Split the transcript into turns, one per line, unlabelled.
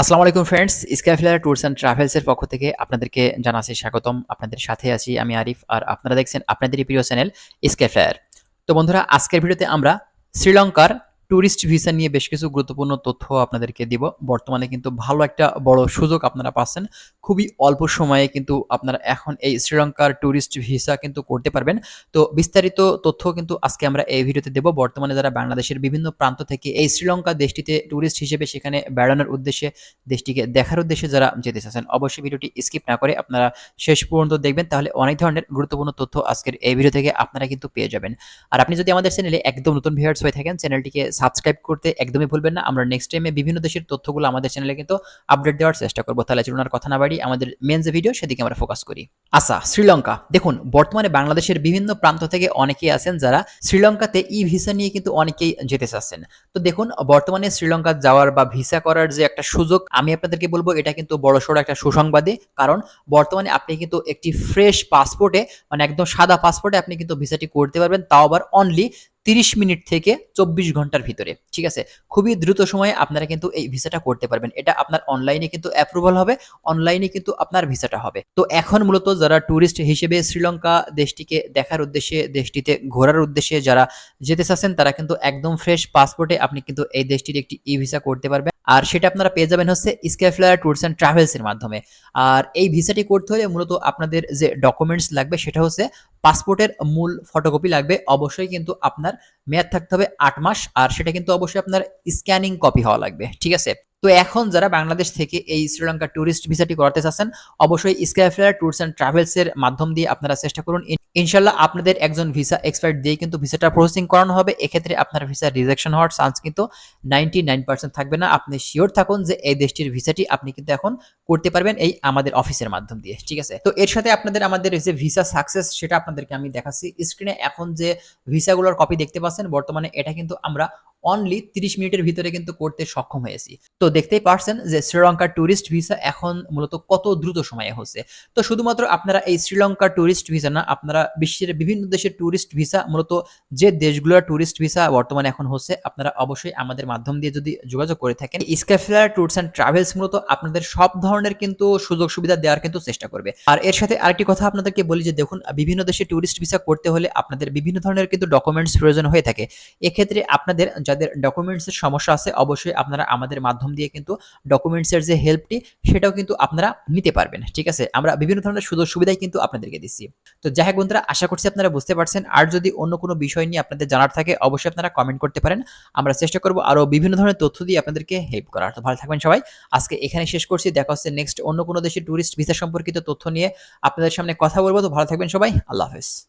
আসসালামু আলাইকুম friends স্কাইফ্লার tours and ট্রাভেলসের পক্ষ থেকে আপনাদেরকে জানাচ্ছি স্বাগতম। আপনাদের সাথে আছি আমি আরিফ আর আপনারা দেখছেন আপনাদেরই প্রিয় চ্যানেল স্কাইফ্লায়ার তো বন্ধুরা, আজকের ভিডিওতে আমরা শ্রীলঙ্কার ট্যুরিস্ট ভিসা নিয়ে বেশ কিছু গুরুত্বপূর্ণ তথ্য আপনাদেরকে দিব। বর্তমানে কিন্তু ভালো একটা বড় সুযোগ আপনারা পাচ্ছেন। খুবই অল্প সময়ে কিন্তু আপনারা এখন এই শ্রীলঙ্কার ট্যুরিস্ট ভিসা কিন্তু করতে পারবেন। তো বিস্তারিত তথ্য কিন্তু আজকে আমরা এই ভিডিওতে দেব। বর্তমানে যারা বাংলাদেশের বিভিন্ন প্রান্ত থেকে এই শ্রীলঙ্কা দেশটিতে ট্যুরিস্ট হিসেবে সেখানে বেড়ানোর উদ্দেশ্যে দেশটিকে দেখার উদ্দেশ্যে যারা যেতে চাচ্ছেন, অবশ্যই ভিডিওটি স্কিপ না করে আপনারা শেষ পর্যন্ত দেখবেন। তাহলে অনেক ধরনের গুরুত্বপূর্ণ তথ্য আজকের এই ভিডিও থেকে আপনারা কিন্তু পেয়ে যাবেন। আর আপনি যদি আমাদের চ্যানেলে একদম নতুন ভিউয়ার্স হয়ে থাকেন, চ্যানেলটিকে সাবস্ক্রাইব করতে একদমই ভুলবেন না। আমরা নেক্সট টাইমে বিভিন্ন দেশের তথ্যগুলো আমাদের চ্যানেলে কিন্তু আপডেট দেওয়ার চেষ্টা করব। তাহলে চলুন আর কথা না বাড়ি আমাদের মেন যে ভিডিও সেদিকে আমরা ফোকাস করি। আচ্ছা শ্রীলঙ্কা। দেখুন, বর্তমানে বাংলাদেশের বিভিন্ন প্রান্ত থেকে অনেকেই আছেন যারা শ্রীলঙ্কাতে ই ভিসা নিয়ে কিন্তু অনেকেই যেতে চাচ্ছেন। তো দেখুন, বর্তমানে শ্রীলঙ্কা যাওয়ার বা ভিসা করার যে একটা সুযোগ, আমি আপনাদেরকে বলব, এটা কিন্তু বড়সড় একটা সুসংবাদে। কারণ, বর্তমানে আপনি কিন্তু একটি ফ্রেশ পাসপোর্টে মানে একদম সাদা পাসপোর্টে আপনি কিন্তু ভিসাটি করতে পারবেন। তাও আবার অনলি তিরিশ মিনিট থেকে চব্বিশ ঘণ্টার ভিতরে, ঠিক আছে? খুবই দ্রুত সময়ে আপনারা কিন্তু এই ভিসাটা করতে পারবেন। এটা আপনার অনলাইনে কিন্তু অ্যাপ্রুভাল হবে অনলাইনে কিন্তু আপনার ভিসাটা হবে। তো এখন মূলত যারা ট্যুরিস্ট হিসেবে শ্রীলঙ্কা দেশটিকে দেখার উদ্দেশ্যে, দেশটিতে ঘোরার উদ্দেশ্যে যারা যেতে চাচ্ছেন, তারা কিন্তু একদম ফ্রেশ পাসপোর্টে আপনি কিন্তু এই দেশটির একটি ই ভিসা করতে পারবেন। আর সেটা আপনারা পেয়ে যাবেন হচ্ছে স্কাইফ্লায়ার ট্যুরস অ্যান্ড ট্রাভেলসের মাধ্যমে। আর এই ভিসাটি করতে হলে মূলত আপনাদের যে ডকুমেন্টস লাগবে সেটা হচ্ছে পাসপোর্টের মূল ফটোকপি লাগবে। অবশ্যই কিন্তু আপনার মেয়াদ থাকতে হবে আট মাস, আর সেটা কিন্তু অবশ্যই আপনার স্ক্যানিং কপি হওয়া লাগবে। ঠিক আছে? তো এখন যারা বাংলাদেশ থেকে এই শ্রীলঙ্কা ট্যুরিস্ট ভিসাটি করাতে চাচ্ছেন, অবশ্যই স্কাইফ্লায়ার ট্যুরস অ্যান্ড ট্রাভেলসের মাধ্যম দিয়ে আপনারা চেষ্টা করুন। ইনশাল্লাহ আপনাদের একজন ভিসা এক্সপায়ার দিয়ে কিন্তু ভিসাটা প্রসেসিং করানো হবে। এক্ষেত্রে আপনার ভিসা রিজেকশন হওয়ার চান্স কিন্তু নাইনটি নাইন পার্সেন্ট থাকবে না। আপনি শিওর থাকুন যে এই দেশটির ভিসাটি আপনি কিন্তু এখন করতে পারবেন এই আমাদের অফিসের মাধ্যম দিয়ে, ঠিক আছে? তো এর সাথে আপনাদের আমাদের যে ভিসা সাকসেস সেটা আপনাদেরকে আমি দেখাচ্ছি। স্ক্রিনে এখন যে ভিসাগুলোর কপি দেখতে পাচ্ছেন, বর্তমানে এটা কিন্তু আমরা অনলি তিরিশ মিনিটের ভিতরে কিন্তু করতে সক্ষম হয়েছি। তো দেখতেই পারছেন যে শ্রীলঙ্কার ট্যুরিস্ট ভিসা এখন মূলত কত দ্রুত সময়ে হচ্ছে। তো শুধুমাত্র আপনারা এই শ্রীলঙ্কার ট্যুরিস্ট ভিসা না, আপনারা বিশ্বের বিভিন্ন দেশের ট্যুরিস্ট ভিসা মূলত যে দেশগুলোর ট্যুরিস্ট ভিসা বর্তমানে এখন হচ্ছে, আপনারা অবশ্যই আমাদের মাধ্যম দিয়ে যদি যোগাযোগ করে থাকেন স্কাইফ্লায়ার ট্যুরস অ্যান্ড ট্রাভেলস মূলত আপনাদের সব ধরনের কিন্তু সুযোগ সুবিধা দেওয়ার কিন্তু চেষ্টা করবে। আর এর সাথে আরেকটি কথা আপনাদেরকে বলি যে, দেখুন, বিভিন্ন দেশে ট্যুরিস্ট ভিসা করতে হলে আপনাদের বিভিন্ন ধরনের কিন্তু ডকুমেন্টস প্রয়োজন হয়ে থাকে। এক্ষেত্রে আপনাদের যাদের ডকুমেন্টসের সমস্যা আছে, অবশ্যই আপনারা আমাদের মাধ্যম দিয়ে কিন্তু ডকুমেন্টসের যে হেল্পটি সেটাও কিন্তু আপনারা নিতে পারবেন, ঠিক আছে? আমরা বিভিন্ন ধরনের সুযোগ সুবিধাই কিন্তু আপনাদেরকে দিচ্ছি। তো যাই হোক বন্ধুরা, আশা করছি আপনারা বুঝতে পারছেন। আর যদি অন্য কোনো বিষয় নিয়ে আপনাদের জানার থাকে, অবশ্যই আপনারা কমেন্ট করতে পারেন। আমরা চেষ্টা করব আরও বিভিন্ন ধরনের তথ্য দিয়ে আপনাদেরকে হেল্প করার। তো ভালো থাকবেন সবাই। আজকে এখানে শেষ করছি। দেখা হচ্ছে নেক্সট অন্য কোনো দেশের ট্যুরিস্ট ভিসা সম্পর্কিত তথ্য নিয়ে আপনাদের সামনে কথা বলব। তো ভালো থাকবেন সবাই। আল্লাহ হাফেজ।